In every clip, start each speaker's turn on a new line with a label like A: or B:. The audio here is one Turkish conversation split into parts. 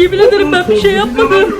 A: Yemin ederim ben bir şey yapmadım.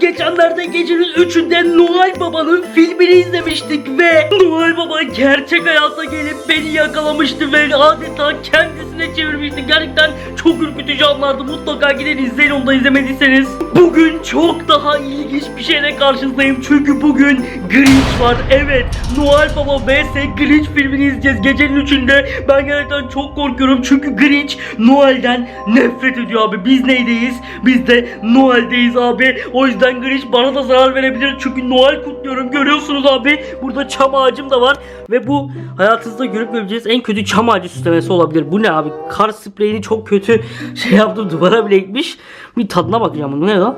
A: Geçenlerde gecenin üçünde Noel Baba'nın filmini izlemiştik ve Noel Baba gerçek hayata gelip beni yakalamıştı ve adeta kendisine çevirmişti. Gerçekten çok ürkütücü anlardı. Mutlaka gidin izleyin onu da izlemediyseniz. Bugün çok daha ilginç bir şeyle karşınızdayım. Çünkü bugün Grinch var. Evet Noel Baba vs Grinch filmini izleyeceğiz gecenin üçünde. Ben gerçekten çok korkuyorum çünkü Grinch Noel'den nefret ediyor abi. Biz neydeyiz? Biz de Noel'deyiz abi. O yüzden Grinch bana da zarar verebilir. Çünkü Noel kutluyorum. Görüyorsunuz abi. Burada çam ağacım da var. Ve bu hayatınızda görüp görebileceğiniz en kötü çam ağacı süslemesi olabilir. Bu ne abi? Kar spreyini çok kötü şey yaptım. Duvara bile ekmiş. Bir tadına bakacağım. Bu ne lan?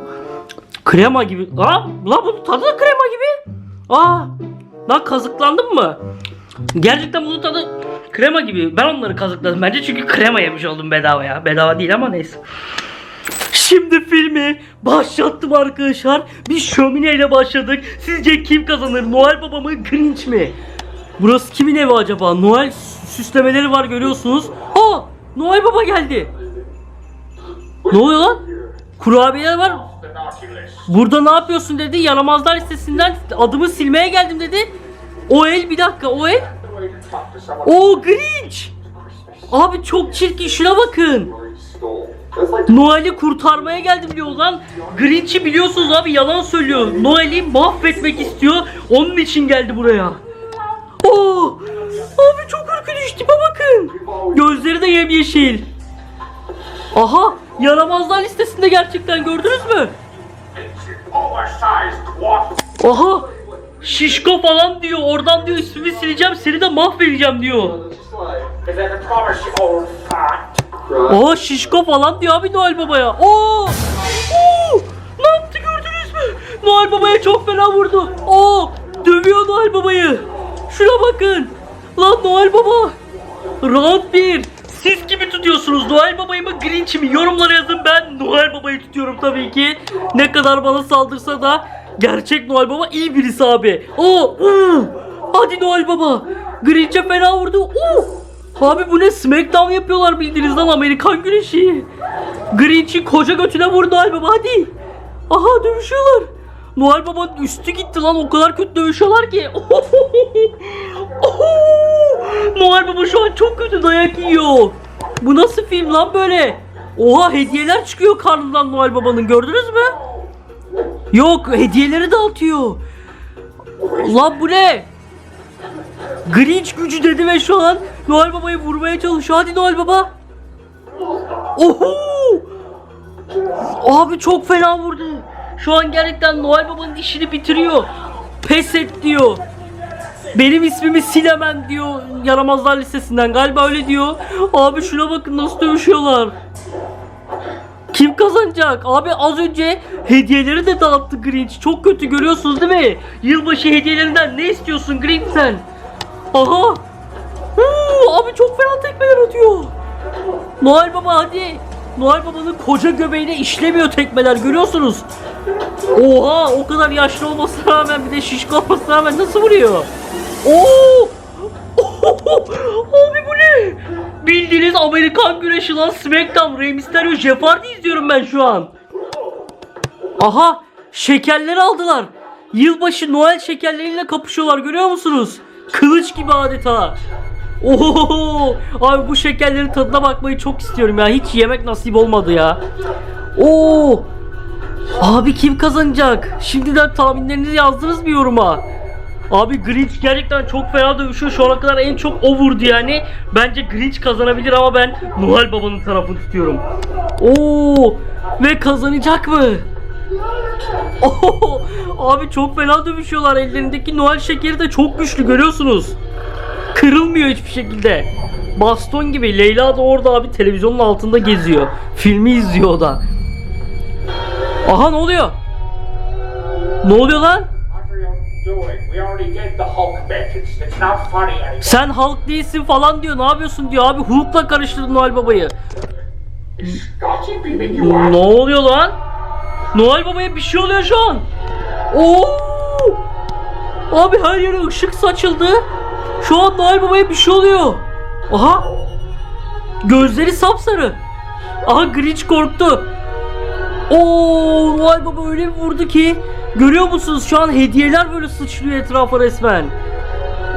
A: Krema gibi. Aa, lan bunun tadı da krema gibi. Aa, lan kazıklandın mı? Gerçekten bunun tadı krema gibi. Ben onları kazıkladım bence çünkü krema yemiş oldum bedava ya. Bedava değil ama neyse. Şimdi filmi başlattım arkadaşlar. Bir şömineyle başladık. Sizce kim kazanır? Noel Baba mı Grinch mi? Burası kimin evi acaba? Noel süslemeleri var görüyorsunuz. Aa! Noel Baba geldi. Ne oluyor lan? Kurabiyeler var. Burada ne yapıyorsun dedi. Yaramazlar listesinden adımı silmeye geldim dedi. O el bir dakika o el. O Grinch. Abi çok çirkin şuna bakın. Noel'i kurtarmaya geldim diyor lan. Grinch'i biliyorsunuz abi yalan söylüyor. Noel'i mahvetmek istiyor. Onun için geldi buraya. Oo! Abi çok ürkünç tipe bakın. Gözleri de yemyeşil. Aha! Yaramazlar listesinde gerçekten gördünüz mü? Aha! Şişko falan diyor. Oradan diyor ismimi sileceğim. Seni de mahvedeceğim diyor. Aa şişko falan diyor abi Noel Baba'ya. Oo! Oo! Ne yaptı gördünüz mü? Noel Baba'ya çok fena vurdu. Oo! Dövüyor Noel Baba'yı. Şuna bakın. Lan Noel Baba. Round 1. Siz kimi tutuyorsunuz? Noel Baba'yı mı Grinch'i mi? Yorumlara yazın ben Noel Baba'yı tutuyorum tabii ki. Ne kadar bana saldırsa da gerçek Noel Baba iyi birisi abi. Oo! uu! Hadi Noel Baba. Grinch'e fena vurdu. Oo! Abi bu ne smackdown yapıyorlar bildiğiniz lan Amerikan güreşi. Grinch'in koca götüne vur Noel Baba hadi. Aha dövüşüyorlar. Noel Baba'nın üstü gitti lan o kadar kötü dövüşüyorlar ki. Noel Baba şu an çok kötü dayak yiyor. Bu nasıl film lan böyle? Oha hediyeler çıkıyor karnından Noel Baba'nın gördünüz mü? Yok hediyeleri dağıtıyor. Lan bu ne? Grinch gücü dedi ve şu an Noel Baba'yı vurmaya çalışıyor. Hadi Noel Baba. Oho! Abi çok fena vurdu. Şu an gerçekten Noel Baba'nın işini bitiriyor. Pes et diyor. Benim ismimi silemem diyor yaramazlar listesinden. Galiba öyle diyor. Abi şuna bakın nasıl dövüşüyorlar. Kim kazanacak? Abi az önce hediyeleri de dağıttı Grinch. Çok kötü görüyorsunuz değil mi? Yılbaşı hediyelerinden ne istiyorsun Grinch sen? Aha! Huu, abi çok fena tekmeler atıyor. Noel Baba hadi. Noel Baba'nın koca göbeğine işlemiyor tekmeler görüyorsunuz. Oha o kadar yaşlı olmasına rağmen bir de şişko olmasına rağmen nasıl vuruyor? Oo! Abi bu ne? Bildiğiniz Amerikan güreşi lan Smackdown, Rey Mysterio, Jeff Hardy izliyorum ben şu an. Aha şekerleri aldılar. Yılbaşı Noel şekerleriyle kapışıyorlar görüyor musunuz? Kılıç gibi adeta. Oho! Abi bu şekerlerin tadına bakmayı çok istiyorum ya. Hiç yemek nasip olmadı ya. Oo! Abi kim kazanacak? Şimdiden tahminlerinizi yazdınız mı yoruma? Abi Grinch gerçekten çok fena dövüşüyor. Şu ana kadar en çok o vurdu yani. Bence Grinch kazanabilir ama ben Noel Baba'nın tarafını tutuyorum. Oo! Ve kazanacak mı? Oo! Abi çok fena dövüşüyorlar. Ellerindeki Noel şekeri de çok güçlü görüyorsunuz. Kırılmıyor hiçbir şekilde. Baston gibi. Leyla da orada abi televizyonun altında geziyor. Filmi izliyor o da. Aha ne oluyor? Ne oluyor lan?
B: Hulk.
A: Sen halk değilsin falan diyor. Ne yapıyorsun diyor abi. Hulk'la karıştırdın Noel Babayı. Ne oluyor lan? Noel Baba'ya bir şey oluyor şu an. Oo! Abi her yere ışık saçıldı. Şu an Noel Baba'ya bir şey oluyor. Aha. Gözleri sapsarı. Aha Grinch korktu. Oo Noel Baba öyle bir vurdu ki. Görüyor musunuz şu an hediyeler böyle sıçrıyor etrafa resmen.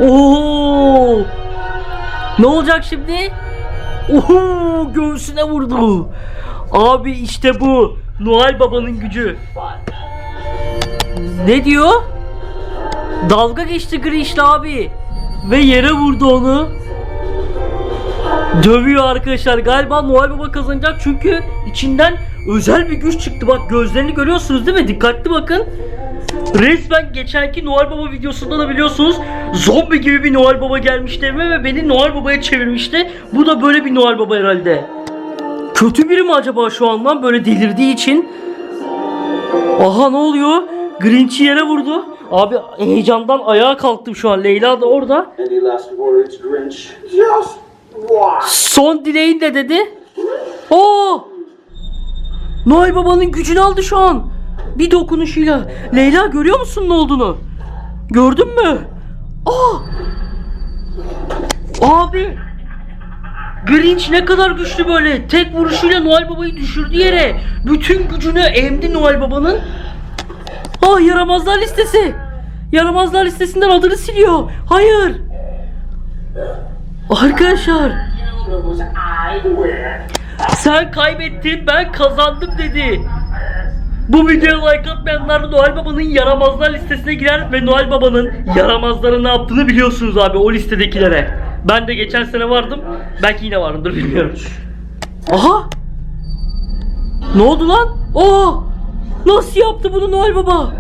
A: Oo. Ne olacak şimdi? Oho göğsüne vurdu. Abi işte bu. Noel Baba'nın gücü. Ne diyor? Dalga geçti Grinch'le abi. Ve yere vurdu onu. Dövüyor arkadaşlar. Galiba Noel Baba kazanacak çünkü içinden özel bir güç çıktı. Bak gözlerini görüyorsunuz değil mi? Dikkatli bakın. Resmen geçenki Noel Baba videosunda da biliyorsunuz zombi gibi bir Noel Baba gelmişti evime ve beni Noel Baba'ya çevirmişti. Bu da böyle bir Noel Baba herhalde. Kötü biri mi acaba şu an lan böyle delirdiği için? Aha ne oluyor? Grinch'i yere vurdu. Abi heyecandan ayağa kalktım şu an. Leyla da orada. Son dileğin de dedi. Oo! Noel Baba'nın gücünü aldı şu an. Bir dokunuşuyla. Leyla görüyor musun ne olduğunu? Gördün mü? Aa! Abi! Grinch ne kadar güçlü böyle. Tek vuruşuyla Noel Baba'yı düşürdü yere. Bütün gücünü emdi Noel Baba'nın. Ah yaramazlar listesi. Yaramazlar listesinden adını siliyor. Hayır. Arkadaşlar. Sen kaybettin ben kazandım dedi. Bu videoya like atmayanlar Noel Baba'nın yaramazlar listesine girer ve Noel Baba'nın yaramazları ne yaptığını biliyorsunuz abi o listedekilere. Ben de geçen sene vardım. Belki yine varımdır bilmiyorum. Aha! Ne oldu lan? Oo! Nasıl yaptı bunu Noel Baba?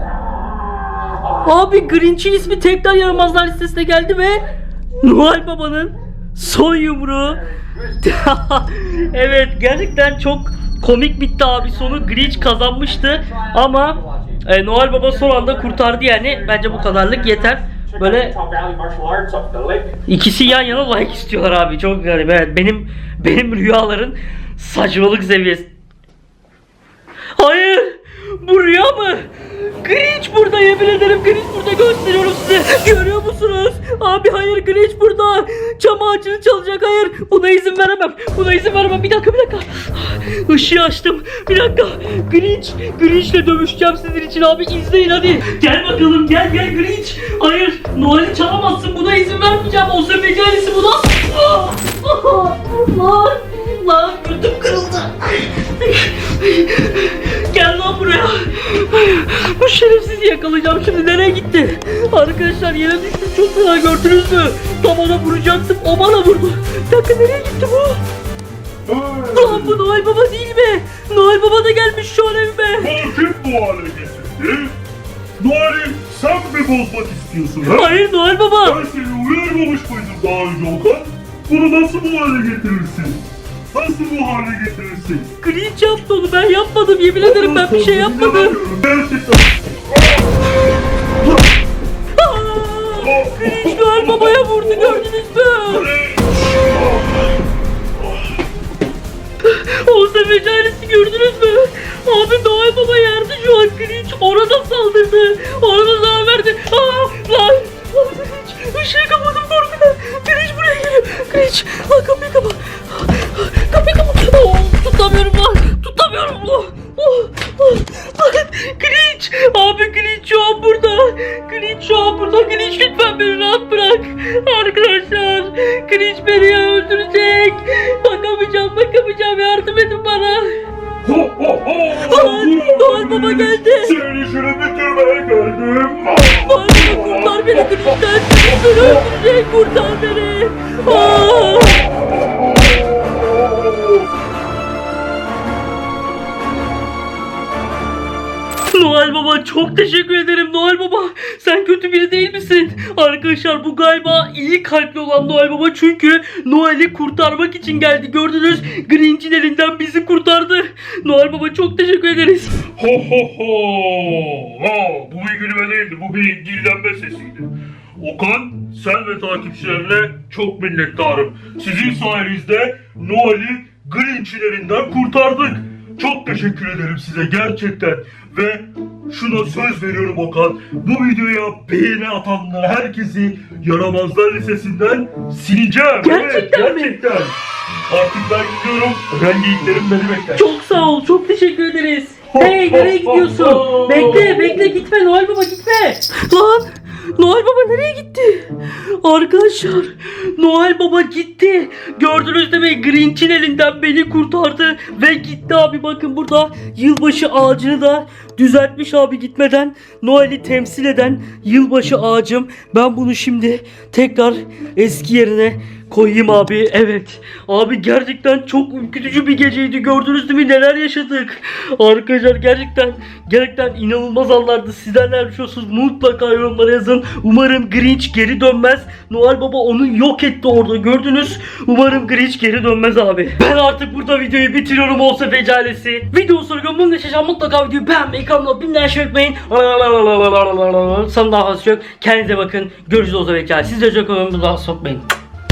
A: Abi Grinch'in ismi tekrar yaramazlar listesine geldi ve Noel Baba'nın son yumruğu evet gerçekten çok komik bitti abi sonu Grinch kazanmıştı ama e, Noel Baba son anda kurtardı yani bence bu kadarlık yeter böyle ikisi yan yana like istiyorlar abi çok garip evet benim benim rüyaların saçmalık seviyesi Hayır bu rüya mı? Grinch burada yemin ederim Grinch burada gösteriyorum size. Görüyor musunuz? Abi hayır Grinch burada. Çam ağacını çalacak hayır. Buna izin veremem. Buna izin veremem. Bir dakika bir dakika. Işığı açtım. Bir dakika. Grinch. Grinch'le dövüşeceğim sizin için abi. izleyin hadi. Gel bakalım gel gel Grinch. Hayır Noel'i çalamazsın. Buna izin vermeyeceğim. O sen becerisi buna. Ah! Ah! Lan. Lan götüm kırıldı. Gel lan buraya. Bu şerefsizi yakalayacağım şimdi nereye gitti? Arkadaşlar yere çok fena gördünüz mü? Tam ona vuracaktım o bana vurdu. Bir dakika nereye gitti bu? Lan bu Noel Baba değil mi? Noel Baba da gelmiş şu an evime.
C: Bunu kim bu hale getirdi? Noel'i sen mi bozmak istiyorsun ha?
A: Hayır Noel Baba.
C: Ben seni uyarmamış mıydım daha önce Okan? Bunu nasıl bu hale getirirsin? Nasıl bu hale getirirsin?
A: Grinch yaptı onu ben yapmadım yemin ederim ben bir şey yapmadım.
C: Gerçekten.
A: Aa, Grinch Noel Baba'ya vurdu gördünüz mü? O sefer ailesi gördünüz mü? Abi Noel Baba yerde şu an Grinch ona da saldırdı. Ona da zarar verdi. Aa lan! Lan Grinch! Işığı kapadım korkudan. Grinch buraya geliyor. Grinch! Lan kapıyı kapa. Kapıyı kapa. Oh, tutamıyorum lan. Tutamıyorum. Oh, oh, oh. Lan Grinch! Abi Grinch şu an burada. Grinch şu an burada. Grinch lütfen beni rahat bırak. Arkadaşlar Grinch beni ya bana.
C: Ho ho ho!
A: Aa, Noel Baba geldi.
C: Senin işini bitirmeye geldim.
A: Bana kurtar beni. Grinch beni öldürecek kurtar beni. Çok teşekkür ederim Noel Baba. Sen kötü biri değil misin? Arkadaşlar bu galiba iyi kalpli olan Noel Baba çünkü Noel'i kurtarmak için geldi. Gördünüz Grinch'in elinden bizi kurtardı. Noel Baba çok teşekkür ederiz.
C: Ho ho ho! Ha, bu bir gülme değildi, bu bir dillenme sesiydi. Okan, sen ve takipçilerine çok minnettarım. Sizin sayenizde Noel'i Grinch'in elinden kurtardık. Çok teşekkür ederim size gerçekten. Ve şuna söz veriyorum Okan. Bu videoya beğeni atanlar herkesi Yaramazlar Lisesi'nden sileceğim.
A: Gerçekten
C: evet,
A: mi?
C: gerçekten. Artık ben gidiyorum. Öğren geyiklerim beni bekler.
A: Çok sağ ol. Çok teşekkür ederiz. Hey nereye gidiyorsun? Bekle bekle gitme Noel Baba gitme. Lan Noel Baba nereye gitti? Arkadaşlar Noel Baba gitti. Gördünüz değil mi? Grinch'in elinden beni kurtardı ve gitti abi bakın burada yılbaşı ağacını da düzeltmiş abi gitmeden Noel'i temsil eden yılbaşı ağacım. Ben bunu şimdi tekrar eski yerine koyayım abi. Evet. Abi gerçekten çok ürkütücü bir geceydi. Gördünüz değil mi neler yaşadık? Arkadaşlar gerçekten gerçekten inanılmaz anlardı. Sizler ne düşünüyorsunuz? Mutlaka yorumlara yazın. Umarım Grinch geri dönmez. Noel Baba onu yok etti orada. Gördünüz. Umarım Grinch geri dönmez abi. Ben artık burada videoyu bitiriyorum olsa fecalesi. Video sonra gömümle şaşan mutlaka videoyu beğenmeyi, kanalıma bin like unutmayın. Sana daha fazla yok. Kendinize bakın. Görüşürüz olsa fecalesi. Siz de çok ömrümü daha sokmayın.